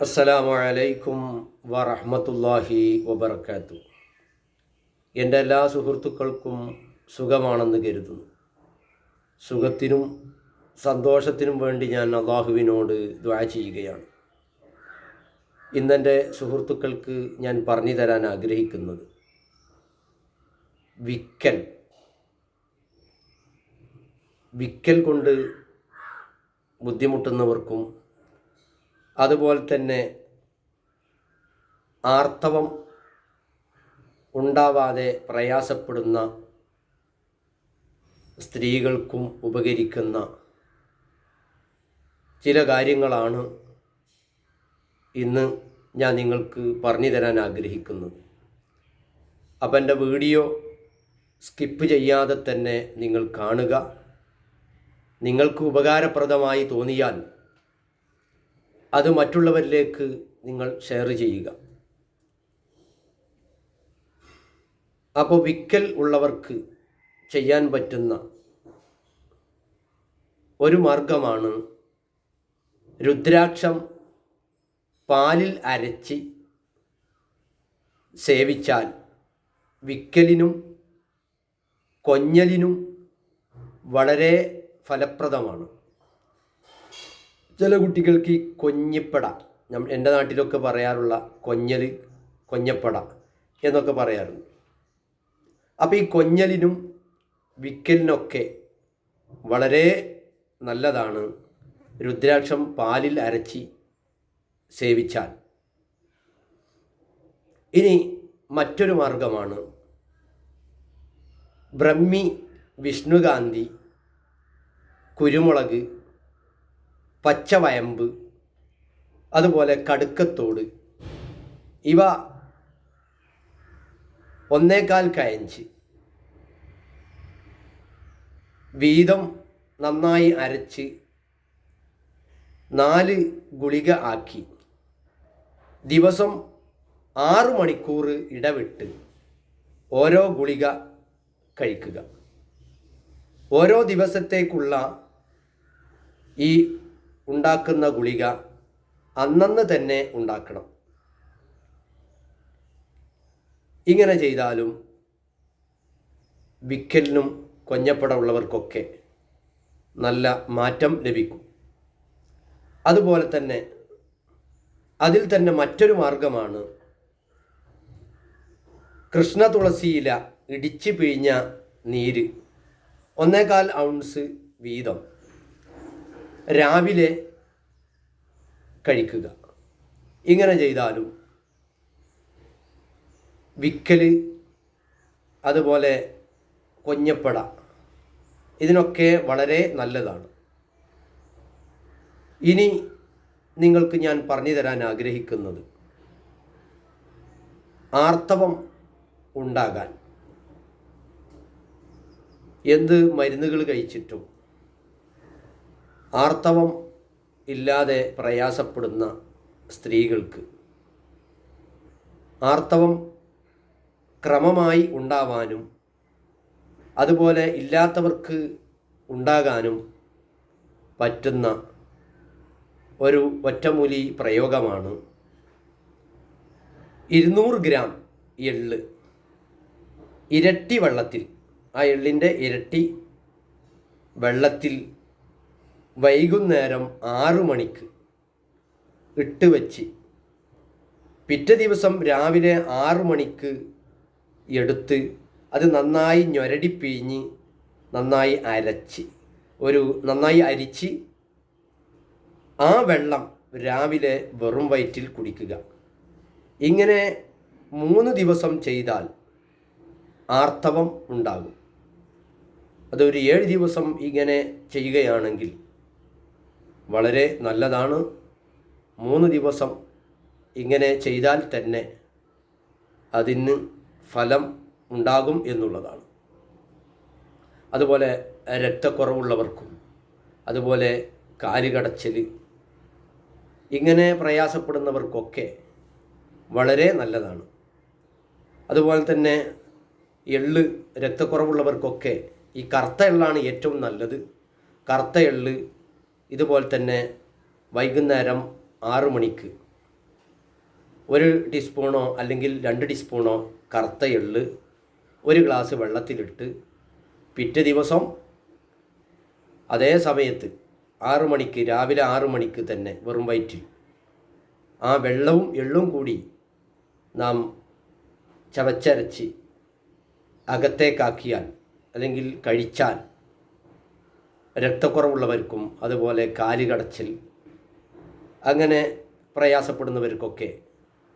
അസ്സലാമു അലൈക്കും വറഹ്മത്തുള്ളാഹി വബർക്കാത്തു എന്റെ എല്ലാ സുഹൃത്തുക്കൾക്കും സുഖമാണെന്ന് കരുതുന്നു. സുഖത്തിനും സന്തോഷത്തിനും വേണ്ടി ഞാൻ അള്ളാഹുവിനോട് ദ്വാ ചെയ്യുകയാണ്. ഇന്നെന്റെ സുഹൃത്തുക്കൾക്ക് ഞാൻ പറഞ്ഞു തരാൻ ആഗ്രഹിക്കുന്നത് വിക്കൽ. വിക്കൽ കൊണ്ട് ബുദ്ധിമുട്ടുന്നവർക്കും അതുപോലെ തന്നെ ആർത്തവം ഉണ്ടാവാതെ പ്രയാസപ്പെടുന്ന സ്ത്രീകൾക്കും ഉപകരിക്കുന്ന ചില കാര്യങ്ങളാണ് ഇന്ന് ഞാൻ നിങ്ങൾക്ക് പറഞ്ഞു തരാൻ ആഗ്രഹിക്കുന്നത്. അപ്പം എന്റെ വീഡിയോ സ്കിപ്പ് ചെയ്യാതെ തന്നെ നിങ്ങൾ കാണുക. നിങ്ങൾക്ക് ഉപകാരപ്രദമായി തോന്നിയാൽ അത് മറ്റുള്ളവരിലേക്ക് നിങ്ങൾ ഷെയർ ചെയ്യുക. അപ്പോൾ വിക്കൽ ഉള്ളവർക്ക് ചെയ്യാൻ പറ്റുന്ന ഒരു മാർഗമാണ് രുദ്രാക്ഷം പാലിൽ അരച്ച് സേവിച്ചാൽ വിക്കലിനും കൊഞ്ഞലിനും വളരെ ഫലപ്രദമാണ്. ചില കുട്ടികൾക്ക് ഈ കൊഞ്ഞിപ്പട എന്റെ നാട്ടിലൊക്കെ പറയാറുള്ള കൊഞ്ഞൽ കൊഞ്ഞപ്പട എന്നൊക്കെ പറയാറുണ്ട്. അപ്പോൾ ഈ കൊഞ്ഞലിനും വിക്കലിനൊക്കെ വളരെ നല്ലതാണ് രുദ്രാക്ഷം പാലിൽ അരച്ച് സേവിച്ചാൽ. ഇനി മറ്റൊരു മാർഗമാണ് ബ്രഹ്മി വിഷ്ണുകാന്തി കുരുമുളക് പച്ചവയമ്പ് അതുപോലെ കടുക്കത്തോട്. ഇവ ഒന്നേകാൽ കയഞ്ച്. വീതം നന്നായി അരച്ച് നാല് ഗുളിക ആക്കി. ദിവസം ആറു മണിക്കൂർ ഇടവിട്ട് ഓരോ ഗുളിക കഴിക്കുക. ഓരോ ദിവസത്തേക്കുള്ള ഈ ഉണ്ടാക്കുന്ന ഗുളിക അന്നന്ന് തന്നെ ഉണ്ടാക്കണം. ഇങ്ങനെ ചെയ്താലും വിക്കലിനും കൊഞ്ഞപ്പട ഉള്ളവർക്കൊക്കെ നല്ല മാറ്റം ലഭിക്കും. അതുപോലെ തന്നെ അതിൽ തന്നെ മറ്റൊരു മാർഗമാണ് കൃഷ്ണ തുളസിയില ഇടിച്ചു പിഴിഞ്ഞ നീര്. ഒന്നേകാൽ ഔൺസ് വീതം. രാവിലെ കഴിക്കുക. ഇങ്ങനെ ചെയ്താലും വിക്കൽ അതുപോലെ കൊഞ്ഞപ്പട ഇതിനൊക്കെ വളരെ നല്ലതാണ്. ഇനി നിങ്ങൾക്ക് ഞാൻ പറഞ്ഞു തരാൻ ആഗ്രഹിക്കുന്നത് ആർത്തവം ഉണ്ടാകാൻ. എന്ത് മരുന്നുകൾ കഴിച്ചിട്ടും ആർത്തവം ഇല്ലാതെ പ്രയാസപ്പെടുന്ന സ്ത്രീകൾക്ക് ആർത്തവം ക്രമമായി ഉണ്ടാവാനും അതുപോലെ ഇല്ലാത്തവർക്ക് ഉണ്ടാകാനും പറ്റുന്ന ഒരു ഒറ്റമൂലി പ്രയോഗമാണ് ഇരുന്നൂറ് ഗ്രാം എള്ള്. ഇരട്ടി വെള്ളത്തിൽ ആ എള്ളിന്റെ ഇരട്ടി വെള്ളത്തിൽ വൈകുന്നേരം ആറു മണിക്ക് ഇട്ട് വച്ച് പിറ്റേ ദിവസം രാവിലെ ആറു മണിക്ക് എടുത്ത് അത് നന്നായി ഞൊരടി പിഴിഞ്ഞ് നന്നായി അരച്ച് ഒരു നന്നായി അരിച്ച് ആ വെള്ളം രാവിലെ വെറും വയറ്റിൽ കുടിക്കുക. ഇങ്ങനെ മൂന്ന് ദിവസം ചെയ്താൽ ആർത്തവം ഉണ്ടാകും. അതൊരു ഏഴ് ദിവസം ഇങ്ങനെ ചെയ്യുകയാണെങ്കിൽ വളരെ നല്ലതാണ്. മൂന്ന് ദിവസം ഇങ്ങനെ ചെയ്താൽ തന്നെ അതിന് ഫലം ഉണ്ടാകും എന്നുള്ളതാണ്. അതുപോലെ രക്തക്കുറവുള്ളവർക്കും അതുപോലെ കാലുകടച്ചൽ ഇങ്ങനെ പ്രയാസപ്പെടുന്നവർക്കൊക്കെ വളരെ നല്ലതാണ്. അതുപോലെ തന്നെ എള്ള് രക്തക്കുറവുള്ളവർക്കൊക്കെ ഈ കറുത്ത എള്ളാണ് ഏറ്റവും നല്ലത്. കറുത്ത എള്ള് ഇതുപോലെ തന്നെ വൈകുന്നേരം ആറു മണിക്ക് ഒരു ടീസ്പൂണോ അല്ലെങ്കിൽ രണ്ട് ടീസ്പൂണോ കറുത്ത എള്ള് ഒരു ഗ്ലാസ് വെള്ളത്തിലിട്ട് പിറ്റേ ദിവസം അതേ സമയത്ത് ആറു മണിക്ക് രാവിലെ ആറു മണിക്ക് തന്നെ വെറും വയറ്റിൽ. ആ വെള്ളവും എള്ളും കൂടി നാം ചവച്ചരച്ച് അകത്തേക്കാക്കിയാൽ അല്ലെങ്കിൽ കഴിച്ചാൽ രക്തക്കുറവുള്ളവർക്കും അതുപോലെ കാലുകടച്ചിൽ അങ്ങനെ പ്രയാസപ്പെടുന്നവർക്കൊക്കെ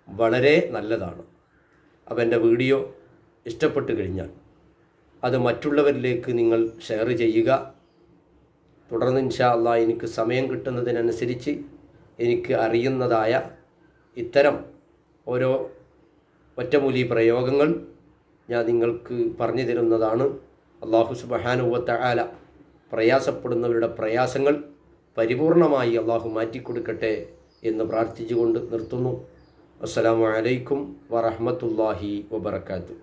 വളരെ നല്ലതാണ്. എന്റെ വീഡിയോ ഇഷ്ടപ്പെട്ട് കഴിഞ്ഞാൽ അത് മറ്റുള്ളവരിലേക്ക് നിങ്ങൾ ഷെയർ ചെയ്യുക. തുടർന്ന് ഇൻഷാ അള്ളാ എനിക്ക് സമയം കിട്ടുന്നതിനനുസരിച്ച് എനിക്ക് അറിയുന്നതായ ഇത്തരം ഓരോ ഒറ്റമൂലി പ്രയോഗങ്ങൾ ഞാൻ നിങ്ങൾക്ക് പറഞ്ഞു തരുന്നതാണ്. അള്ളാഹു സുബഹാനുവത്ത ആല പ്രയാസപ്പെടുന്നവരുടെ പ്രയാസങ്ങൾ പരിപൂർണമായി അള്ളാഹു മാറ്റിക്കൊടുക്കട്ടെ എന്ന് പ്രാർത്ഥിച്ചുകൊണ്ട് നിർത്തുന്നു. അസ്സലാമു അലൈക്കും വറഹമത്തല്ലാഹി വബർക്കാത്തു